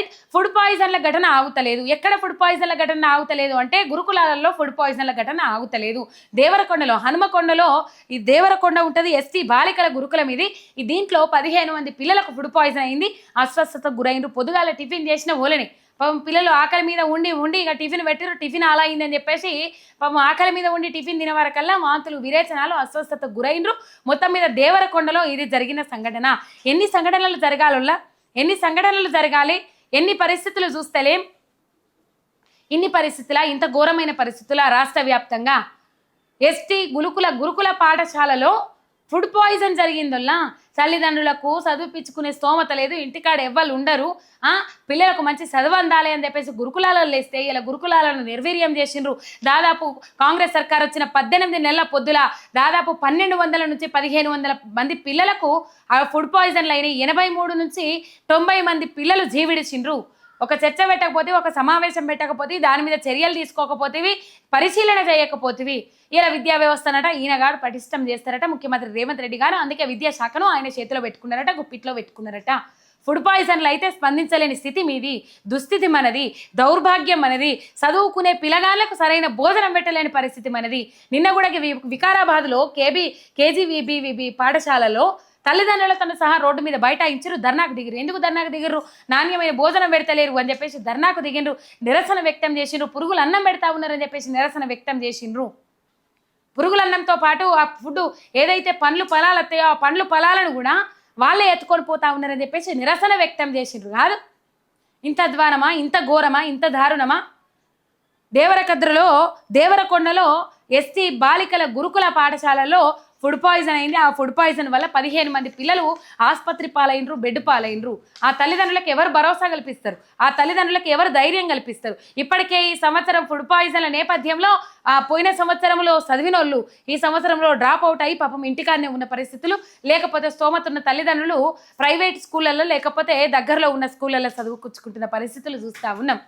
Right food పాయిజన్ల ఘటన ఆగుతలేదు. ఎక్కడ food పాయిజన్ల ఘటన ఆగుతలేదు అంటే గురుకులాలలో ఫుడ్ పాయిజన్ల ఘటన ఆగుతలేదు. దేవరకొండలో హనుమకొండలో ఈ దేవరకొండ ఉంటుంది ఎస్టీ బాలికల గురుకులం ఇది. ఈ దీంట్లో పదిహేను మంది పిల్లలకు ఫుడ్ పాయిజన్ అయింది. అస్వస్థతకు గురైండ్రు. పొద్దుగాల టిఫిన్ చేసిన ఓలని. పాపం పిల్లలు ఆకలి మీద ఉండి ఉండి ఇక టిఫిన్ పెట్టిరు టిఫిన్ అలా అయిందని చెప్పేసి పాపం ఆకలి మీద ఉండి టిఫిన్ తినే వరకల్లా వాంతులు విరేచనాలు అస్వస్థతకు గురైండ్రు. మొత్తం మీద దేవరకొండలో ఇది జరిగిన సంఘటన. ఎన్ని సంఘటనలు జరగాలల్లా? ఎన్ని సంఘటనలు జరగాలి? ఎన్ని పరిస్థితులు చూస్తలేం? ఇన్ని పరిస్థితుల? ఇంత ఘోరమైన పరిస్థితుల? రాష్ట్ర వ్యాప్తంగా. ఎస్టీ గురుకుల గురుకుల పాఠశాలలో ఫుడ్ పాయిజన్ జరిగిందల్లా. తల్లిదండ్రులకు చదివిపించుకునే స్తోమత లేదు ఇంటికాడ ఎవ్వరు ఉండరు. ఆ పిల్లలకు మంచి చదువు అందాలి అని చెప్పేసి గురుకులాలలో లేస్తే ఇలా గురుకులాలను నిర్వీర్యం చేసిండ్రు. దాదాపు కాంగ్రెస్ సర్కార్ వచ్చిన పద్దెనిమిది నెలల పొద్దుల దాదాపు పన్నెండు వందల నుంచి పదిహేను వందల మంది పిల్లలకు ఆ ఫుడ్ పాయిజన్లు అయినాయి. ఎనభై మూడు నుంచి తొంభై మంది పిల్లలు జీవిడిచిండ్రు ఒక చర్చ పెట్టకపోతే ఒక సమావేశం పెట్టకపోతే దాని మీద చర్యలు తీసుకోకపోతేవి పరిశీలన చేయకపోతేవి ఇలా విద్యా వ్యవస్థనట ఈయనగాడు పటిష్టం చేస్తారట. ముఖ్యమంత్రి రేవంత్ రెడ్డి గారు అందుకే విద్యాశాఖను ఆయన చేతిలో పెట్టుకున్నారట గుప్పిట్లో పెట్టుకున్నారట. ఫుడ్ పాయిజన్లు అయితే స్పందించలేని స్థితి మీది. దుస్థితి మనది దౌర్భాగ్యం మనది. చదువుకునే పిల్లగాళ్ళకు సరైన భోజనం పెట్టలేని పరిస్థితి మనది. నిన్న కూడా వికారాబాద్లో కేబీ కేజీవీబీవీబీ పాఠశాలలో తల్లిదండ్రులతో సహా రోడ్డు మీద బైఠాయించరు ధర్నాకు దిగిరు ఎందుకు ధర్నాకు దిగిర్రు? నాణ్యమైన భోజనం పెడతలేరు అని చెప్పేసి ధర్నాకు దిగిండ్రు. నిరసన వ్యక్తం చేసిండ్రు. పురుగులు అన్నం పెడతా ఉన్నారని చెప్పేసి నిరసన వ్యక్తం చేసిండ్రు. పురుగుల అన్నంతో పాటు ఆ ఫుడ్ ఏదైతే పండ్లు ఫలాలు వస్తాయో ఆ పండ్లు పొలాలను కూడా వాళ్ళే ఎత్తుకొని పోతా ఉన్నారని చెప్పేసి నిరసన వ్యక్తం చేసిండ్రు. కాదు? ఇంత ద్వారమా ఇంత ఘోరమా? ఇంత దారుణమా? దేవరకద్రలో దేవరకొండలో ఎస్టీ బాలికల గురుకుల పాఠశాలలో ఫుడ్ పాయిజన్ అయింది. ఆ ఫుడ్ పాయిజన్ వల్ల పదిహేను మంది పిల్లలు ఆసుపత్రి పాలైనరు బెడ్ పాలైనరు ఆ తల్లిదండ్రులకు ఎవరు భరోసా కల్పిస్తారు? ఆ తల్లిదండ్రులకు ఎవరు ధైర్యం కల్పిస్తారు? ఇప్పటికే ఈ సంవత్సరం ఫుడ్ పాయిజన్ల నేపథ్యంలో ఆ పోయిన సంవత్సరంలో చదివినోళ్ళు ఈ సంవత్సరంలో డ్రాప్ అవుట్ అయ్యి పాపం ఇంటికాడనే ఉన్న పరిస్థితులు. లేకపోతే స్తోమత ఉన్న తల్లిదండ్రులు ప్రైవేట్ స్కూళ్ళల్లో లేకపోతే దగ్గరలో ఉన్న స్కూళ్ళల్లో చదువుకుచ్చుకుంటున్న పరిస్థితులు చూస్తూ ఉన్నాం.